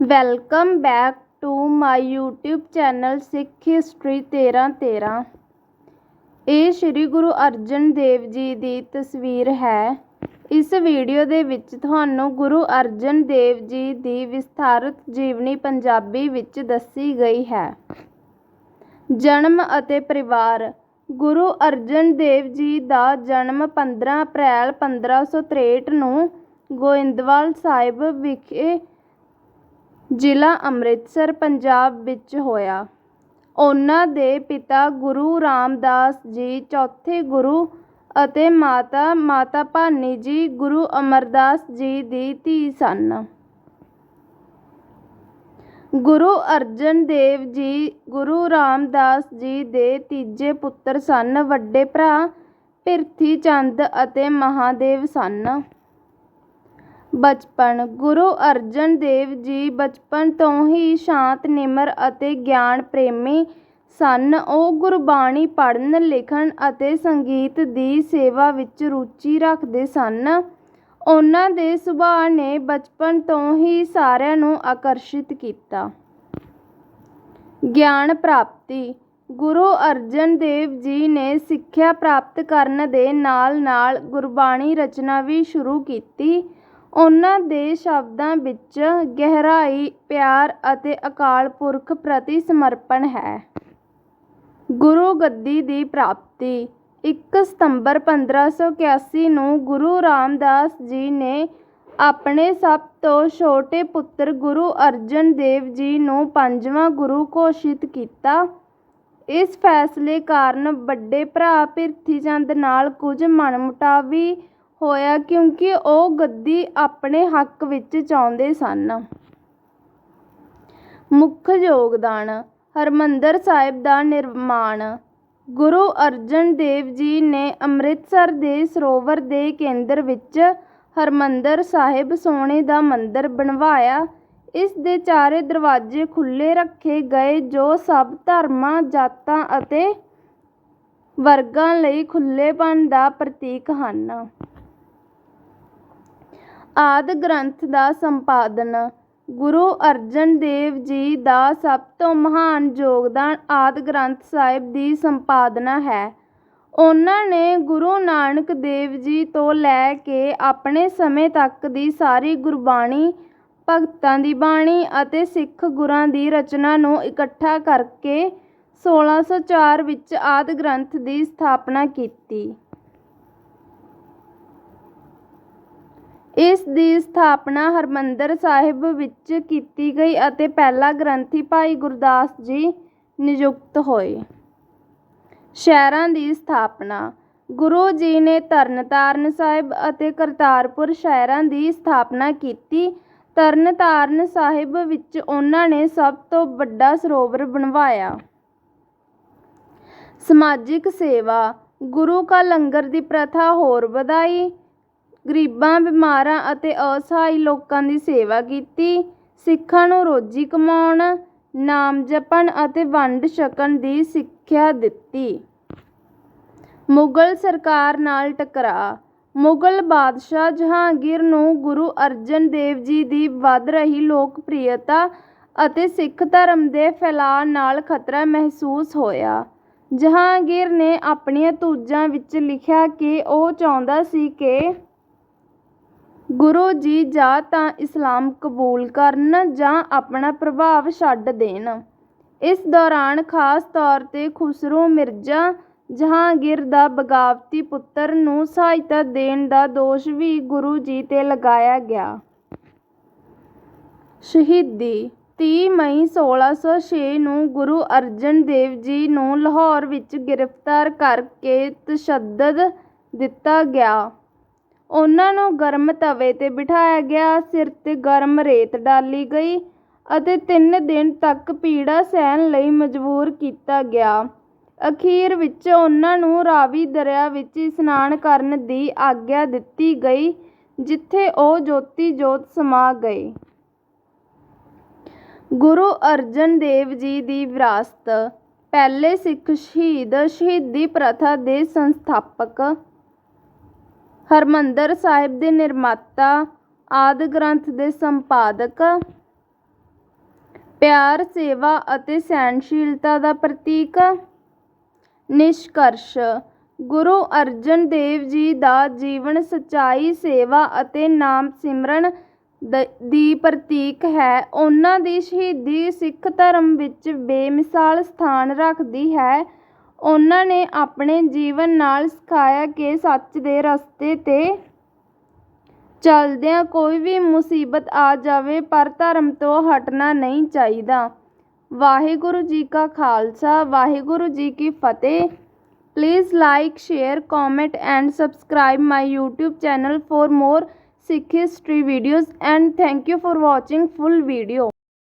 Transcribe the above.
Welcome back to my YouTube channel Sikh history ਤੇਰਾਂ ਤੇਰਾਂ। ਇਹ ਸ਼੍ਰੀ ਗੁਰੂ ਅਰਜਨ ਦੇਵ ਜੀ ਦੀ ਤਸਵੀਰ ਹੈ। ਇਸ ਵੀਡੀਓ ਦੇ ਵਿੱਚ ਤੁਹਾਨੂੰ ਗੁਰੂ ਅਰਜਨ ਦੇਵ ਜੀ ਦੀ ਵਿਸਥਾਰਤ ਜੀਵਨੀ ਪੰਜਾਬੀ ਵਿੱਚ ਦੱਸੀ ਗਈ ਹੈ। ਜਨਮ ਅਤੇ ਪਰਿਵਾਰ। ਗੁਰੂ ਅਰਜਨ ਦੇਵ ਜੀ ਦਾ ਜਨਮ 15 ਅਪ੍ਰੈਲ 1563 ਨੂੰ ਗੋਇੰਦਵਾਲ ਸਾਹਿਬ ਵਿਖੇ ਜ਼ਿਲ੍ਹਾ ਅੰਮ੍ਰਿਤਸਰ, ਪੰਜਾਬ ਵਿੱਚ ਹੋਇਆ। ਉਹਨਾਂ ਦੇ ਪਿਤਾ ਗੁਰੂ ਰਾਮਦਾਸ ਜੀ, ਚੌਥੇ ਗੁਰੂ ਅਤੇ ਮਾਤਾ ਮਾਤਾ ਭਾਨੀ ਜੀ, ਗੁਰੂ ਅਮਰਦਾਸ ਜੀ ਦੀ ਧੀ ਸਨ। ਗੁਰੂ ਅਰਜਨ ਦੇਵ ਜੀ, ਗੁਰੂ ਰਾਮਦਾਸ ਜੀ ਦੇ ਤੀਜੇ ਪੁੱਤਰ ਸਨ। ਵੱਡੇ ਭਰਾ ਪਿਰਥੀ ਚੰਦ ਅਤੇ ਮਹਾਦੇਵ ਸਨ। ਬਚਪਨ। ਗੁਰੂ ਅਰਜਨ ਦੇਵ ਜੀ ਬਚਪਨ ਤੋਂ ਹੀ ਸ਼ਾਂਤ, ਨਿਮਰ ਅਤੇ ਗਿਆਨ ਪ੍ਰੇਮੀ ਸਨ। ਉਹ ਗੁਰਬਾਣੀ ਪੜ੍ਹਨ, ਲਿਖਣ ਅਤੇ ਸੰਗੀਤ ਦੀ ਸੇਵਾ ਵਿੱਚ ਰੁਚੀ ਰੱਖਦੇ ਸਨ। ਉਹਨਾਂ ਦੇ ਸੁਭਾਅ ਨੇ ਬਚਪਨ ਤੋਂ ਹੀ ਸਾਰਿਆਂ ਨੂੰ ਆਕਰਸ਼ਿਤ ਕੀਤਾ। ਗਿਆਨ ਪ੍ਰਾਪਤੀ। ਗੁਰੂ ਅਰਜਨ ਦੇਵ ਜੀ ਨੇ ਸਿੱਖਿਆ ਪ੍ਰਾਪਤ ਕਰਨ ਦੇ ਨਾਲ ਨਾਲ ਗੁਰਬਾਣੀ ਰਚਨਾ ਵੀ ਸ਼ੁਰੂ ਕੀਤੀ। ਉਹਨਾਂ ਦੇ ਸ਼ਬਦਾਂ ਵਿੱਚ ਗਹਿਰਾਈ, ਪਿਆਰ ਅਤੇ ਅਕਾਲ ਪੁਰਖ ਪ੍ਰਤੀ ਸਮਰਪਣ ਹੈ। ਗੁਰੂ ਗੱਦੀ ਦੀ ਪ੍ਰਾਪਤੀ। ਇੱਕ ਸਤੰਬਰ 1581 ਨੂੰ ਗੁਰੂ ਰਾਮਦਾਸ ਜੀ ਨੇ ਆਪਣੇ ਸਭ ਤੋਂ ਛੋਟੇ ਪੁੱਤਰ ਗੁਰੂ ਅਰਜਨ ਦੇਵ ਜੀ ਨੂੰ ਪੰਜਵਾਂ ਗੁਰੂ ਘੋਸ਼ਿਤ ਕੀਤਾ। ਇਸ ਫੈਸਲੇ ਕਾਰਨ ਵੱਡੇ ਭਰਾ ਪਿਰਥੀ ਚੰਦ ਨਾਲ ਕੁਝ ਮਨਮੁਟਾਵੀ ਹੋਇਆ ਕਿਉਂਕਿ ਉਹ ਗੱਦੀ ਆਪਣੇ ਹੱਕ ਵਿੱਚ ਚਾਹੁੰਦੇ ਸਨ। ਮੁੱਖ ਯੋਗਦਾਨ ਹਰਿਮੰਦਰ ਸਾਹਿਬ ਦਾ ਨਿਰਮਾਣ। ਗੁਰੂ ਅਰਜਨ ਦੇਵ ਜੀ ਨੇ ਅੰਮ੍ਰਿਤਸਰ ਦੇ ਸਰੋਵਰ ਦੇ ਕੇਂਦਰ ਵਿੱਚ ਹਰਿਮੰਦਰ ਸਾਹਿਬ ਸੋਨੇ ਦਾ ਮੰਦਰ ਬਣਵਾਇਆ। ਇਸ ਦੇ ਚਾਰੇ ਦਰਵਾਜ਼ੇ ਖੁੱਲ੍ਹੇ ਰੱਖੇ ਗਏ, ਜੋ ਸਭ ਧਰਮਾਂ, ਜਾਤਾਂ ਅਤੇ ਵਰਗਾਂ ਲਈ ਖੁੱਲ੍ਹੇਪਨ ਦਾ ਪ੍ਰਤੀਕ ਹਨ। ਆਦਿ ਗ੍ਰੰਥ ਦਾ ਸੰਪਾਦਨ, ਗੁਰੂ ਅਰਜਨ ਦੇਵ ਜੀ ਦਾ ਸਭ ਤੋਂ ਮਹਾਨ ਯੋਗਦਾਨ ਆਦਿ ਗ੍ਰੰਥ ਸਾਹਿਬ ਦੀ ਸੰਪਾਦਨਾ ਹੈ। ਉਹਨਾਂ ਨੇ ਗੁਰੂ ਨਾਨਕ ਦੇਵ ਜੀ ਤੋਂ ਲੈ ਕੇ ਆਪਣੇ ਸਮੇਂ ਤੱਕ ਦੀ ਸਾਰੀ ਗੁਰਬਾਣੀ, ਭਗਤਾਂ ਦੀ ਬਾਣੀ ਅਤੇ ਸਿੱਖ ਗੁਰਾਂ ਦੀ ਰਚਨਾ ਨੂੰ ਇਕੱਠਾ ਕਰਕੇ 1604 ਵਿੱਚ ਆਦਿ ਗ੍ਰੰਥ ਦੀ ਸਥਾਪਨਾ ਕੀਤੀ। ਇਸ ਦੀ ਸਥਾਪਨਾ ਹਰਿਮੰਦਰ ਸਾਹਿਬ ਵਿੱਚ ਕੀਤੀ ਗਈ ਅਤੇ ਪਹਿਲਾ ਗ੍ਰੰਥੀ ਭਾਈ ਗੁਰਦਾਸ ਜੀ ਨਿਯੁਕਤ ਹੋਏ। ਸ਼ਹਿਰਾਂ ਦੀ ਸਥਾਪਨਾ। ਗੁਰੂ ਜੀ ਨੇ ਤਰਨਤਾਰਨ ਸਾਹਿਬ ਅਤੇ ਕਰਤਾਰਪੁਰ ਸ਼ਹਿਰਾਂ ਦੀ ਸਥਾਪਨਾ ਕੀਤੀ। ਤਰਨਤਾਰਨ ਸਾਹਿਬ ਵਿੱਚ ਉਹਨਾਂ ਨੇ ਸਭ ਤੋਂ ਵੱਡਾ ਸਰੋਵਰ ਬਣਵਾਇਆ। ਸਮਾਜਿਕ ਸੇਵਾ। ਗੁਰੂ ਕਾ ਲੰਗਰ ਦੀ ਪ੍ਰਥਾ ਹੋਰ ਵਧਾਈ। ਗਰੀਬਾਂ, ਬਿਮਾਰਾਂ ਅਤੇ ਅਸਹਾਈ ਲੋਕਾਂ ਦੀ ਸੇਵਾ ਕੀਤੀ। ਸਿੱਖਾਂ ਨੂੰ ਰੋਜੀ ਕਮਾਉਣ, ਨਾਮ ਜਪਣ ਅਤੇ ਵੰਡ ਛਕਣ ਦੀ ਸਿੱਖਿਆ ਦਿੱਤੀ। ਮੁਗਲ ਸਰਕਾਰ ਨਾਲ ਟਕਰਾਅ। ਮੁਗਲ ਬਾਦਸ਼ਾਹ ਜਹਾਂਗੀਰ ਨੂੰ ਗੁਰੂ ਅਰਜਨ ਦੇਵ ਜੀ ਦੀ ਵੱਧ ਰਹੀ ਲੋਕਪ੍ਰਿਯਤਾ ਅਤੇ ਸਿੱਖ ਧਰਮ ਦੇ ਫੈਲਾਅ ਨਾਲ ਖਤਰਾ ਮਹਿਸੂਸ ਹੋਇਆ। ਜਹਾਂਗੀਰ ਨੇ ਆਪਣੀਆਂ ਤੂਜਾਂ ਵਿੱਚ ਲਿਖਿਆ ਕਿ ਉਹ ਚਾਹੁੰਦਾ ਸੀ ਕਿ ਗੁਰੂ ਜੀ, ਜਾਂ ਤਾਂ ਇਸਲਾਮ ਕਬੂਲ ਕਰਨ ਜਾਂ ਆਪਣਾ ਪ੍ਰਭਾਵ ਛੱਡ ਦੇਣ। ਇਸ ਦੌਰਾਨ ਖਾਸ ਤੌਰ ਤੇ ਖੁਸਰੋ ਮਿਰਜ਼ਾ ਜਹਾਂਗੀਰ ਦਾ ਬਗਾਵਤੀ ਪੁੱਤਰ ਨੂੰ ਸਹਾਇਤਾ ਦੇਣ ਦਾ ਦੋਸ਼ ਵੀ ਗੁਰੂ ਜੀ ਤੇ ਲਗਾਇਆ ਗਿਆ। ਸ਼ਹੀਦੀ ਤੀਹ ਮਈ 1606 ਨੂੰ ਗੁਰੂ ਅਰਜਨ ਦੇਵ ਜੀ ਨੂੰ ਲਾਹੌਰ ਵਿੱਚ ਗ੍ਰਿਫਤਾਰ ਕਰਕੇ ਤਸ਼ੱਦਦ ਦਿੱਤਾ ਗਿਆ। ਉਹਨਾਂ ਨੂੰ ਗਰਮ ਤਵੇ ਤੇ ਬਿਠਾਇਆ ਗਿਆ। ਸਿਰ ਤੇ ਗਰਮ ਰੇਤ ਡਾਲੀ ਗਈ ਅਤੇ ਤਿੰਨ ਦਿਨ ਤੱਕ ਪੀੜਾ ਸਹਿਣ ਲਈ ਮਜਬੂਰ ਕੀਤਾ ਗਿਆ। ਅਖੀਰ ਵਿੱਚ ਉਹਨਾਂ ਨੂੰ ਰਾਵੀ ਦਰਿਆ ਵਿੱਚ ਇਸ਼ਨਾਨ ਕਰਨ ਦੀ ਆਗਿਆ ਦਿੱਤੀ ਗਈ, ਜਿੱਥੇ ਉਹ ਜੋਤੀ ਜੋਤ ਸਮਾ ਗਏ। ਗੁਰੂ ਅਰਜਨ ਦੇਵ ਜੀ ਦੀ ਵਿਰਾਸਤ। ਪਹਿਲੇ ਸਿੱਖ ਸ਼ਹੀਦ ਸ਼ਹੀਦੀ ਪ੍ਰਥਾ ਦੇ ਸੰਸਥਾਪਕ ਹਰਿਮੰਦਰ ਸਾਹਿਬ ਦੇ ਨਿਰਮਾਤਾ ਆਦਿ ਗ੍ਰੰਥ ਦੇ ਸੰਪਾਦਕ, ਪਿਆਰ, ਸੇਵਾ ਅਤੇ ਸਹਿਣਸ਼ੀਲਤਾ ਦਾ ਪ੍ਰਤੀਕ, ਨਿਸ਼ਕਰਸ਼, ਗੁਰੂ ਅਰਜਨ ਦੇਵ ਜੀ ਦਾ ਜੀਵਨ ਸੱਚਾਈ, ਸੇਵਾ ਅਤੇ ਨਾਮ ਸਿਮਰਨ ਦ- ਦੀ ਪ੍ਰਤੀਕ ਹੈ। ਉਹਨਾਂ ਦੀ ਸ਼ਹੀਦੀ ਸਿੱਖ ਧਰਮ ਵਿੱਚ ਬੇਮਿਸਾਲ ਸਥਾਨ ਰੱਖਦੀ ਹੈ। ਉਹਨਾਂ ਨੇ ਆਪਣੇ ਜੀਵਨ ਨਾਲ ਸਿਖਾਇਆ ਕਿ ਸੱਚ ਦੇ ਰਸਤੇ ਤੇ ਚੱਲਦਿਆਂ ਕੋਈ ਵੀ ਮੁਸੀਬਤ ਆ ਜਾਵੇ ਪਰ ਧਰਮ ਤੋਂ ਹਟਣਾ ਨਹੀਂ ਚਾਹੀਦਾ ਵਾਹਿਗੁਰੂ ਜੀ ਕਾ ਖਾਲਸਾ ਵਾਹਿਗੁਰੂ ਜੀ ਕੀ ਫਤਿਹ Please like, share, comment and subscribe my YouTube channel for more Sikh history videos and thank you for watching full video.